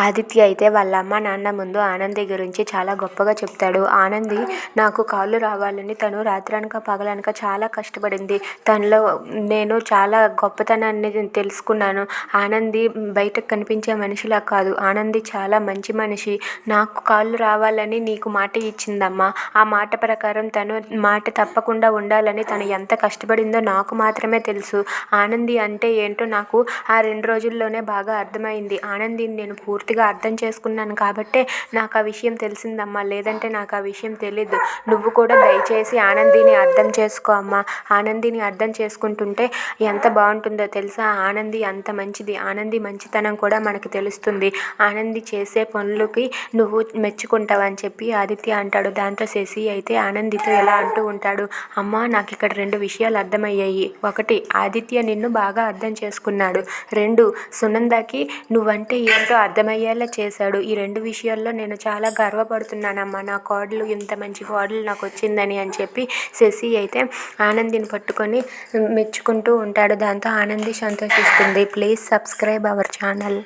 ఆదిత్య అయితే వాళ్ళ అమ్మ నాన్న ముందు ఆనంది గురించి చాలా గొప్పగా చెప్తాడు. ఆనంది నాకు కాళ్ళు రావాలని తను రాత్రనక పగలనక చాలా కష్టపడింది. తనలో నేను చాలా గొప్పతనాన్ని తెలుసుకున్నాను. ఆనంది బయటకు కనిపించే మనిషిలా కాదు. ఆనంది చాలా మంచి మనిషి. నాకు కాళ్ళు రావాలని నీకు మాట ఇచ్చిందమ్మా. ఆ మాట ప్రకారం తను మాట తప్పకుండా ఉండాలని తను ఎంత కష్టపడిందో నాకు మాత్రమే తెలుసు. ఆనంది అంటే ఏంటో నాకు ఆ రెండు రోజుల్లోనే బాగా అర్థమైంది. ఆనందిని నేను పూర్తిగా అర్థం చేసుకున్నాను కాబట్టే నాకు ఆ విషయం తెలిసిందమ్మా. లేదంటే నాకు ఆ విషయం తెలీదు. నువ్వు కూడా దయచేసి ఆనందిని అర్థం చేసుకో అమ్మా. ఆనందిని అర్థం చేసుకుంటుంటే ఎంత బాగుంటుందో తెలుసా? ఆనంది అంత మంచిది. ఆనంది మంచితనం కూడా మనకు తెలుస్తుంది. ఆనంది చేసే పనులకి నువ్వు మెచ్చుకుంటావని చెప్పి ఆదిత్య అంటాడు. దాంతో శశి అయితే ఆనందితో ఎలా అంటూ ఉంటాడు? అమ్మ నాకు ఇక్కడ రెండు విషయాలు అర్థమయ్యాయి. ఒకటి ఆదిత్య నిన్ను బాగా అర్థం చేసుకున్నాడు. రెండు సునందకి నువ్వంటే ఏంటో అయ్యేలా చేశాడు? ఈ రెండు విషయాల్లో నేను చాలా గర్వపడుతున్నానమ్మా. నా కోడలు ఇంత మంచి కోడలు నాకు వచ్చిందని అని చెప్పి శశి అయితే ఆనందిని పట్టుకొని మెచ్చుకుంటూ ఉంటాడు. దాంతో ఆనంది సంతోషిస్తుంది. Please subscribe our channel.